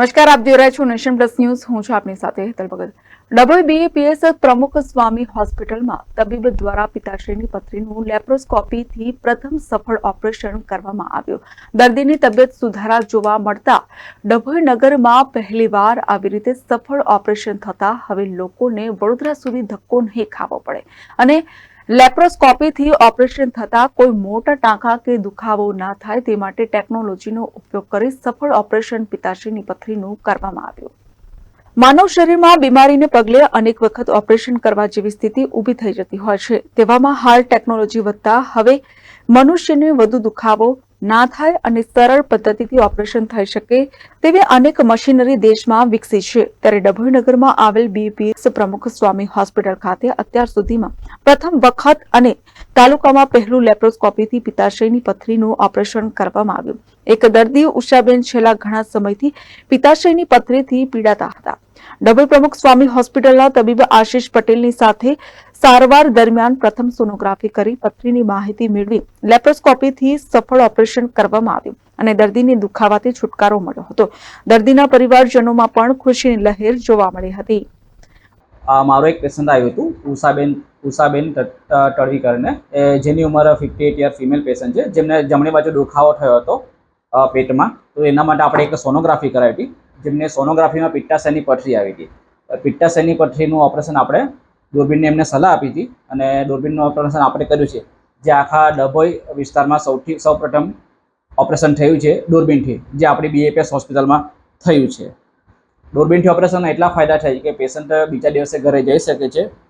નમસ્કાર, આપ જોઈ રહ્યા છો નેશન પ્લસ ન્યૂઝ. હું છું આપની સાથે હેતલ ભગત. ડબલ બીએપીએસ પ્રમુખ સ્વામી હોસ્પિટલમાં તબીબ દ્વારા પિતાશ્રીની પથરીનું લેપ્રોસ્કોપીથી પ્રથમ સફળ ઓપરેશન કરવામાં આવ્યું. દર્દીની તબિયત સુધારા જોવા મળતા ડભોઈનગરમાં પહેલીવાર આવી રીતે સફળ ઓપરેશન થતા હવે લોકોને વડોદરા સુધી ધક્કો નહીં ખાવો પડે. અને લેપ્રોસ્કોપીથી ઓપરેશન થતા કોઈ મોટા ટાંકા કે દુખાવો ના થાય તે માટે ટેકનોલોજીનો ઉપયોગ કરી સફળ ઓપરેશન પિતાશ્રીની પથરીનું કરવામાં આવ્યું. માનવ શરીરમાં બીમારીને પગલે અનેક વખત ઓપરેશન કરવા જેવી સ્થિતિ ઊભી થઈ જતી હોય છે. તેવામાં હાલ ટેકનોલોજી વધતા હવે મનુષ્યને વધુ દુખાવો ના થાય અને સરળ પદ્ધતિથી ઓપરેશન થઈ શકે તેવી અનેક મશીનરી દેશમાં વિકસી છે. ત્યારે ડભોઈ નગરમાં આવેલ બીપીએસ પ્રમુખ સ્વામી હોસ્પિટલ ખાતે અત્યાર સુધીમાં પ્રથમ વખત અને તાલુકામાં પહેલું લેપ્રોસ્કોપીથી પિતાશ્રીની પથરીનું ઓપરેશન કરવામાં આવ્યું. એક દર્દી ઉષાબેન છેલ્લા ઘણા સમયથી પિતાશ્રીની પથરીથી પીડાતા હતા. ડબલ પ્રમુખ સ્વામી હોસ્પિટલના તબીબ આશીષ પટેલની સાથે સારવાર દરમિયાન પ્રથમ સોનોગ્રાફી કરી પથરીની માહિતી મેળવી લેપ્રોસ્કોપીથી સફળ ઓપરેશન કરવામાં આવ્યું અને દર્દીને દુખાવાથી છુટકારો મળ્યો હતો. દર્દીના પરિવારજનોમાં પણ ખુશીની લહેર જોવા મળી હતી. મારો એક પેશન્ટ આવ્યું હતું. ઉષાબેન ઉષાબેન ટ- કરીને જેની ઉંમર fifty eight year female patient છે. જેમને, જમણી બાજુ દુખાવો થયો હતો પેટમાં. તો એના માટે આપણે એક સોનોગ્રાફી કરાવી હતી, જેમને સોનોગ્રાફીમાં પિત્તાશયની પથરી આવી હતી. પિત્તાશયની પથરીનું ઓપરેશન આપણે દૂરબીનને એમને સલાહ આપી હતી અને દૂરબીનનું ઓપરેશન આપણે કર્યું છે. જે આખા ડભોઈ વિસ્તારમાં સૌથી, સૌપ્રથમ ઓપરેશન થયું છે દૂરબીનથી, જે આપણી બીએપીએસ હોસ્પિટલમાં થયું છે. દૂરબીનથી ઓપરેશન એટલા ફાયદા થાય કે પેશન્ટ બીજા દિવસે ઘરે જઈ શકે છે